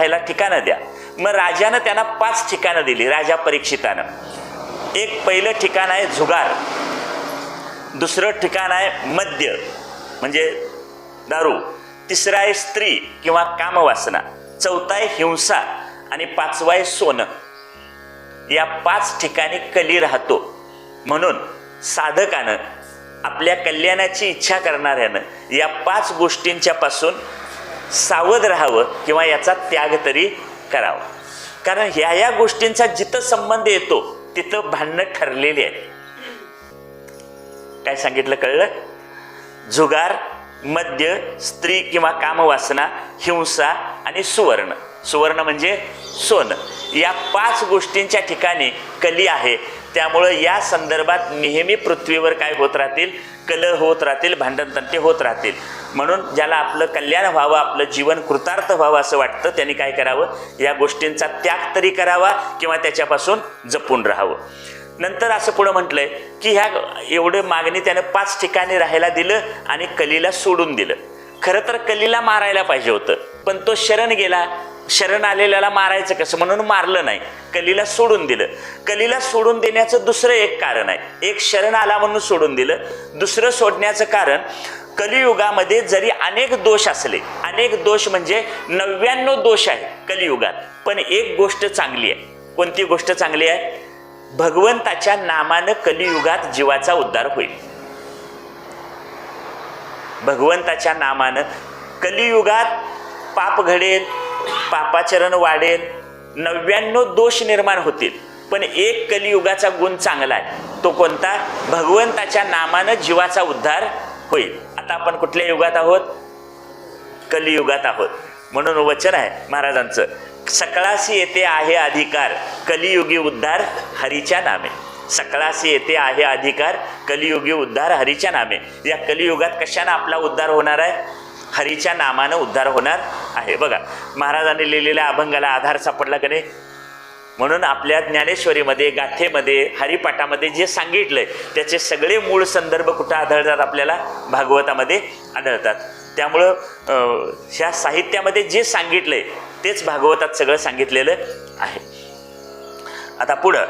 राहायला ठिकाणं द्या. मग राजानं त्यांना पाच ठिकाणं दिली राजा परीक्षितानं. एक पहिलं ठिकाण आहे झुगार दुसरं ठिकाण आहे मद्य म्हणजे दारू. तिसरं आहे स्त्री किंवा कामवासना. चौथा आहे हिंसा आणि पाचवा आहे सोनं. या पाच ठिकाणी कली राहतो. म्हणून साधकानं आपल्या कल्याणाची इच्छा करणाऱ्यानं या पाच गोष्टींच्या पासून सावध राहावं किंवा याचा त्याग तरी करावा. कारण ह्या या गोष्टींचा जिथं संबंध येतो तिथं भांडणं ठरलेली आहेत. काय सांगितलं कळलं? जुगार मद्य स्त्री किंवा कामवासना हिंसा आणि सुवर्ण. सुवर्ण म्हणजे सोनं. या पाच गोष्टींच्या ठिकाणी कली आहे. त्यामुळं या संदर्भात नेहमी पृथ्वीवर काय होत राहतील? कलह होत राहतील भांडणतंटे होत राहतील. म्हणून ज्याला आपलं कल्याण व्हावं आपलं जीवन कृतार्थ व्हावं असं वाटतं त्यांनी काय करावं? या गोष्टींचा त्याग तरी करावा किंवा त्याच्यापासून जपून राहावं. नंतर असं पुढं म्हटलंय की ह्या एवढं मागणी त्यानं पाच ठिकाणी राहायला दिलं आणि कलीला सोडून दिलं. खरं तर कलीला मारायला पाहिजे होतं पण तो शरण गेला. शरण आलेल्याला मारायचं कसं? म्हणून मारलं नाही. कलीला सोडून दिलं. कलीला सोडून देण्याचं दुसरं एक कारण आहे. एक शरण आला म्हणून सोडून दिलं. दुसरं सोडण्याचं कारण कलियुगामध्ये जरी अनेक दोष असले अनेक दोष म्हणजे नव्याण्णव दोष आहे कलियुगात. पण एक गोष्ट चांगली आहे. कोणती गोष्ट चांगली आहे? भगवंताच्या नामानं कलियुगात जीवाचा उद्धार होईल. भगवंताच्या नामानं कलियुगात पाप घडेल पापाचरण वाढेल नव्याण्णव दोष निर्माण होतील. पण एक कलियुगाचा गुण चांगला आहे. तो कोणता? भगवंताच्या नामानं जीवाचा उद्धार होईल. आता आपण कुठल्या युगात आहोत? कलियुगात आहोत. म्हणून वचन आहे महाराजांचं सकळासी येते आहे अधिकार कलियुगी उद्धार हरीच्या नामे. सकळासी येते आहे अधिकार कलियुगी उद्धार हरीच्या नामे. या कलियुगात कशानं आपला उद्धार होणार आहे? हरीच्या नामानं उद्धार होणार. आहे. बघा महाराजांनी लिहिलेल्या अभंगाला आधार सापडला का नाही? म्हणून आपल्या ज्ञानेश्वरीमध्ये गाथेमध्ये हरिपाठामध्ये जे सांगितलंय त्याचे सगळे मूळ संदर्भ कुठं आढळतात आपल्याला? भागवतामध्ये आढळतात. त्यामुळं ह्या साहित्यामध्ये जे सांगितलंय तेच भागवतात सगळं सांगितलेलं आहे. आता पुढं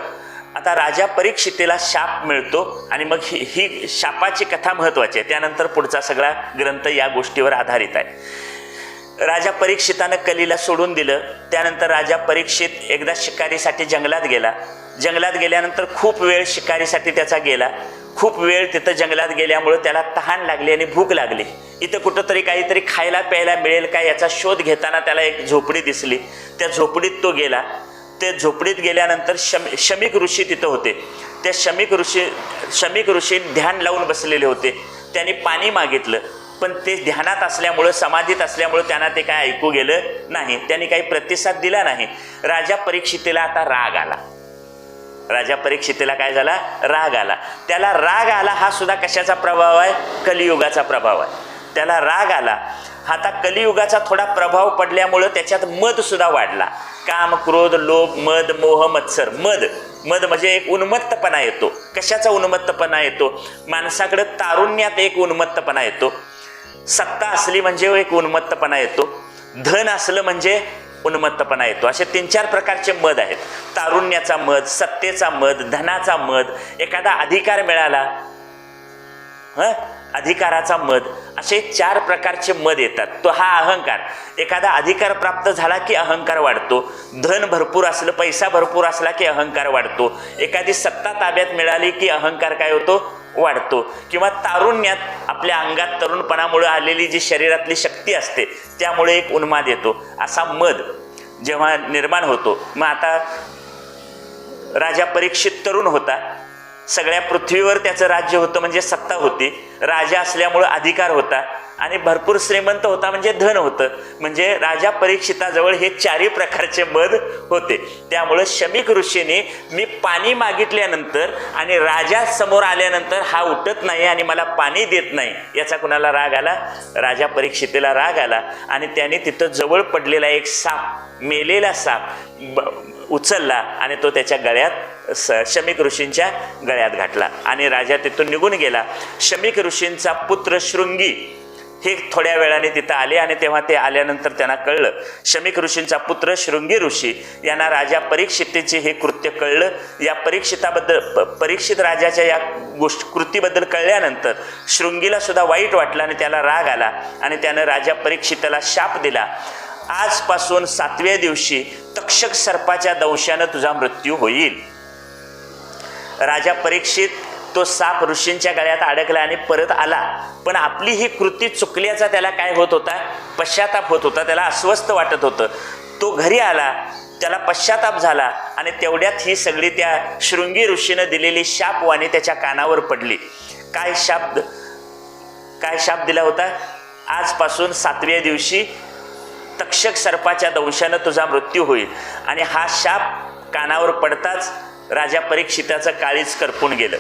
आता राजा परीक्षितेला शाप मिळतो आणि मग ही ही शापाची कथा महत्वाची आहे. त्यानंतर पुढचा सगळा ग्रंथ या गोष्टीवर आधारित आहे. राजा परीक्षितानं कलीला सोडून दिलं. त्यानंतर राजा परीक्षित एकदा शिकारीसाठी जंगलात गेला. जंगलात गेल्यानंतर खूप वेळ शिकारीसाठी त्याचा गेला. खूप वेळ तिथं जंगलात गेल्यामुळं त्याला तहान लागली आणि भूक लागली. इथं कुठंतरी काहीतरी खायला प्यायला मिळेल का याचा शोध घेताना त्याला एक झोपडी दिसली. त्या झोपडीत तो गेला. ते झोपडीत गेल्यानंतर शम शमिक ऋषी तिथं होते. त्या शमिक ऋषी शमिक ऋषी ध्यान लावून बसलेले होते. त्यांनी पाणी मागितलं. पण ते ध्यानात असल्यामुळं समाधीत असल्यामुळं त्यांना ते काय ऐकू गेलं नाही. त्यांनी काही प्रतिसाद दिला नाही. राजा परीक्षितेला आता राग आला. राजा परीक्षितेला काय झाला? राग आला. त्याला राग आला हा सुद्धा कशाचा प्रभाव आहे? कलियुगाचा प्रभाव आहे. त्याला राग आला. आता कलियुगाचा थोडा प्रभाव पडल्यामुळं त्याच्यात मध सुद्धा वाढला. काम क्रोध लोभ मद मोह मत्सर. मद. मद म्हणजे एक उन्मत्तपणा येतो. कशाचा उन्मत्तपणा येतो? माणसाकडे तारुण्यात एक उन्मत्तपणा येतो. सत्ता असली म्हणजे एक उन्मत्तपणा येतो. धन असलं म्हणजे उन्मत्तपणा येतो. असे तीन चार प्रकारचे मद आहेत. तारुण्याचा मद सत्तेचा मद धनाचा मद. एखादा अधिकार मिळाला हं? अधिकाराचा मद. असे चार प्रकारचे मद येतात. तो हा अहंकार. एखादा अधिकार प्राप्त झाला की अहंकार वाढतो. धन भरपूर असलं पैसा भरपूर असला की अहंकार वाढतो. एखादी सत्ता ताब्यात मिळाली की अहंकार काय होतो? वाढतो किंवा तारुण्यात आपल्या अंगात तरुणपणामुळे आलेली जी शरीरातली शक्ती असते त्यामुळे एक उन्माद येतो. असा मद जेव्हा निर्माण होतो मग आता राजा परीक्षित तरुण होता. सगळ्या पृथ्वीवर त्याचं राज्य होतं म्हणजे सत्ता होती. राजा असल्यामुळं अधिकार होता. आणि भरपूर श्रीमंत होता म्हणजे धन होतं. म्हणजे राजा परीक्षिताजवळ हे चारही प्रकारचे मध होते. त्यामुळं शमिक ऋषीने मी पाणी मागितल्यानंतर आणि राजा समोर आल्यानंतर हा उठत नाही आणि मला पाणी देत नाही याचा कुणाला राग आला? राजा परीक्षितेला राग आला आणि त्याने तिथं जवळ पडलेला एक साप मेलेला साप ब उचलला आणि तो त्याच्या गळ्यात स शमिक ऋषींच्या गळ्यात घातला आणि राजा तिथून निघून गेला. शमिक ऋषींचा पुत्र शृंगी हे थोड्या वेळाने तिथं आले आणि तेव्हा ते आल्यानंतर त्यांना कळलं. शमिक ऋषींचा पुत्र शृंगी ऋषी यांना राजा परीक्षितेचे हे कृत्य कळलं. या परीक्षिताबद्दल प- परीक्षित राजाच्या या गोष्ट कृतीबद्दल कळल्यानंतर शृंगीला सुद्धा वाईट वाटलं आणि त्याला राग आला आणि त्यानं राजा परीक्षिताला शाप दिला. आजपासून सातव्या दिवशी तक्षक सर्पाच्या दंशानं तुझा मृत्यू होईल. राजा परीक्षित तो साप ऋषींच्या गळ्यात अडकला आणि परत आला. पण आपली ही कृती चुकल्याचा त्याला काय होत होता? पश्चाताप होत होता. त्याला अस्वस्थ वाटत होतं. तो घरी आला. त्याला पश्चाताप झाला आणि तेवढ्यात ही सगळी त्या शृंगी ऋषीनं दिलेली शापवाणी त्याच्या कानावर पडली. काय शाप काय शाप दिला होता? आजपासून सातव्या दिवशी तक्षक सर्पाच्या दंशानं तुझा मृत्यू होईल. आणि हा शाप कानावर पडताच राजा परीक्षिताचं काळीच करपून गेलं.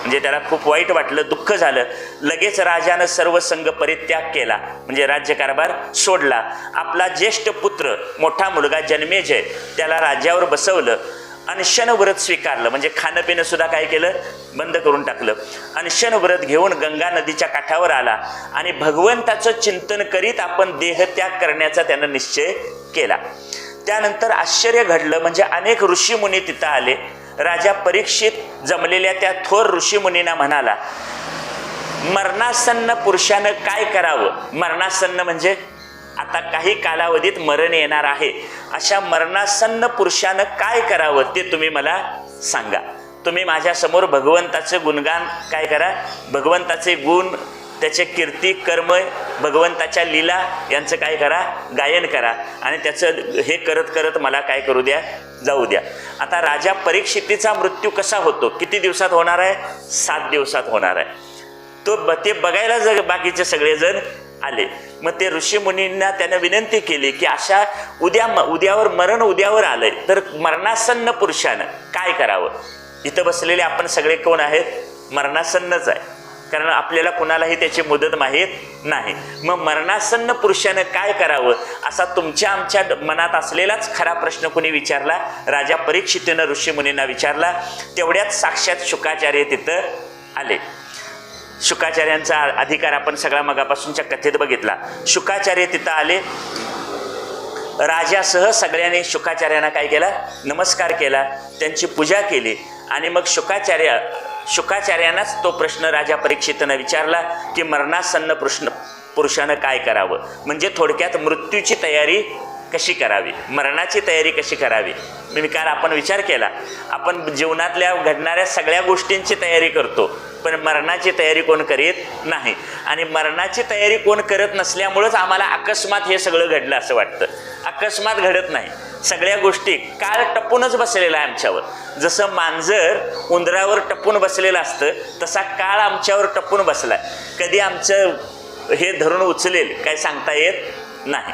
म्हणजे त्याला खूप वाईट वाटलं दुःख झालं. लगेच राजानं सर्व संघ परित्याग केला. म्हणजे राज्यकारभार सोडला. आपला ज्येष्ठ पुत्र मोठा मुलगा जन्मेजय त्याला राज्यावर बसवलं अनशन व्रत स्वीकारलं. म्हणजे खाणं पिणं सुद्धा काय केलं? बंद करून टाकलं. अनशन व्रत घेऊन गंगा नदीच्या काठावर आला आणि भगवंताचं चिंतन करीत आपण देहत्याग करण्याचा त्यानं निश्चय केला. त्यानंतर आश्चर्य घडलं. म्हणजे अनेक ऋषीमुनी तिथं आले. राजा परीक्षित जमलेल्या त्या थोर ऋषीमुनींना म्हणाला मरणासन्न पुरुषानं काय करावं? मरणासन्न म्हणजे आता काही कालावधीत मरण येणार आहे. अशा मरणासन्न पुरुषानं काय करावं ते तुम्ही मला सांगा. तुम्ही माझ्यासमोर भगवंताचं गुणगान काय करा? भगवंताचे गुण त्याचे कीर्ती कर्म भगवंताच्या लीला यांचं काय करा? गायन करा आणि त्याचं हे करत करत मला काय करू द्या? जाऊ द्या. आता राजा परीक्षितीचा मृत्यू कसा होतो? किती दिवसात होणार आहे? सात दिवसात होणार आहे. तो ब ते बघायला जग बाकीचे सगळेजण आले. मग ते ऋषीमुनींना त्यानं विनंती केली की अशा उद्या म उद्यावर मरण उद्यावर आलंय. तर मरणासन्न पुरुषानं काय करावं? इथं बसलेले आपण सगळे कोण आहेत? मरणासन्नच आहे. कारण आपल्याला कुणालाही त्याची मुदत माहीत नाही. मग मरणासन्न पुरुषानं काय करावं? असा तुमच्या आमच्या मनात असलेलाच खरा प्रश्न कुणी विचारला? राजा परीक्षितीनं ऋषीमुनींना विचारला. तेवढ्यात साक्षात शुकाचार्य तिथं आले. शुकाचार्यांचा अधिकार आपण सगळा मगापासूनच्या कथेत बघितला. शुकाचार्य तिथं आले. राजासह सगळ्यांनी शुकाचार्यांना काय केला? नमस्कार केला. त्यांची पूजा केली. आणि मग शुकाचार्य शुकाचार्यांनाच तो प्रश्न राजा परीक्षितनं विचारला की मरणासन्न प्रश्न पुरुषानं काय करावं? म्हणजे थोडक्यात मृत्यूची तयारी कशी करावी? मरणाची तयारी कशी करावी? मी काल आपण विचार केला. आपण जीवनातल्या घडणाऱ्या सगळ्या गोष्टींची तयारी करतो पण मरणाची तयारी कोण करीत नाही. आणि मरणाची तयारी कोण करत नसल्यामुळंच आम्हाला अकस्मात हे सगळं घडलं असं वाटतं. अकस्मात घडत नाही. सगळ्या गोष्टी काळ टपूनच बसलेला आहे आमच्यावर. जसं मांजर उंदरावर टपून बसलेलं असतं तसा काळ आमच्यावर टपून बसलाय. कधी आमचं हे धरून उचलेल काय सांगता येत नाही.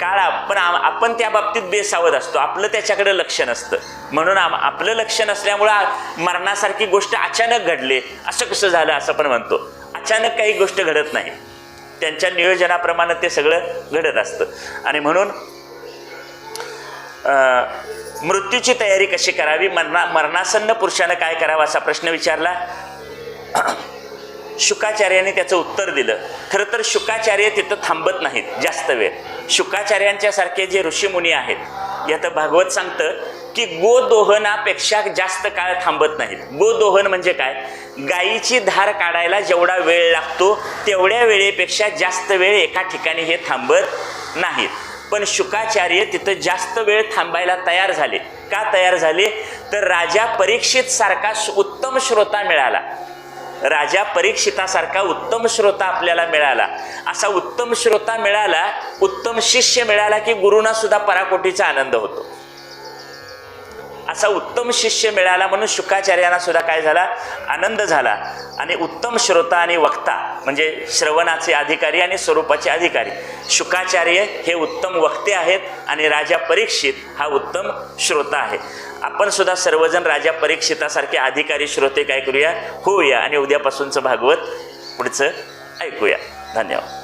काळ आपण आम- आपण त्या बाबतीत बेसावध असतो. आपलं त्याच्याकडे लक्ष नसतं. म्हणून आम आपलं लक्ष नसल्यामुळं मरणासारखी गोष्ट अचानक घडले. असं कसं झालं असं पण म्हणतो. अचानक काही गोष्ट घडत नाही. त्यांच्या नियोजनाप्रमाणे ते सगळं घडत असतं. आणि म्हणून मृत्यूची तयारी कशी करावी? मरणा मरणासन्न पुरुषानं काय करावं असा प्रश्न विचारला? शुकाचार्याने त्याचं उत्तर दिलं. खरं तर शुकाचार्य तिथं थांबत नाहीत जास्त वेळ. शुकाचार्यांच्या सारखे जे ऋषीमुनी आहेत यात भागवत सांगतं की गोदोहनापेक्षा जास्त काळ थांबत नाहीत. गोदोहन म्हणजे काय? गायीची धार काढायला जेवढा वेळ लागतो तेवढ्या वेळेपेक्षा जास्त वेळ एका ठिकाणी हे थांबत नाहीत. पण शुकाचार्य तिथं जास्त वेळ थांबायला तयार झाले. का तयार झाले? तर राजा परीक्षित सारखा उत्तम श्रोता मिळाला. राजा परीक्षितासारखा उत्तम श्रोता आपल्याला मिळाला. असा उत्तम श्रोता मिळाला उत्तम शिष्य मिळाला की गुरुना सुद्धा पराकोटीचा आनंद होतो. असा उत्तम शिष्य मिळाला म्हणून शुकाचार्यांना सुद्धा काय झाला? आनंद झाला. आणि उत्तम श्रोता आणि वक्ता म्हणजे श्रवणाचे अधिकारी आणि स्वरूपाचे अधिकारी. शुकाचार्य हे उत्तम वक्ते आहेत आणि राजा परीक्षित हा उत्तम श्रोता आहे. आपण सुद्धा सर्वजण राजा परीक्षितासारखे अधिकारी श्रोते काय करूया? होऊया. आणि उद्यापासूनचं भागवत पुढचं ऐकूया. धन्यवाद.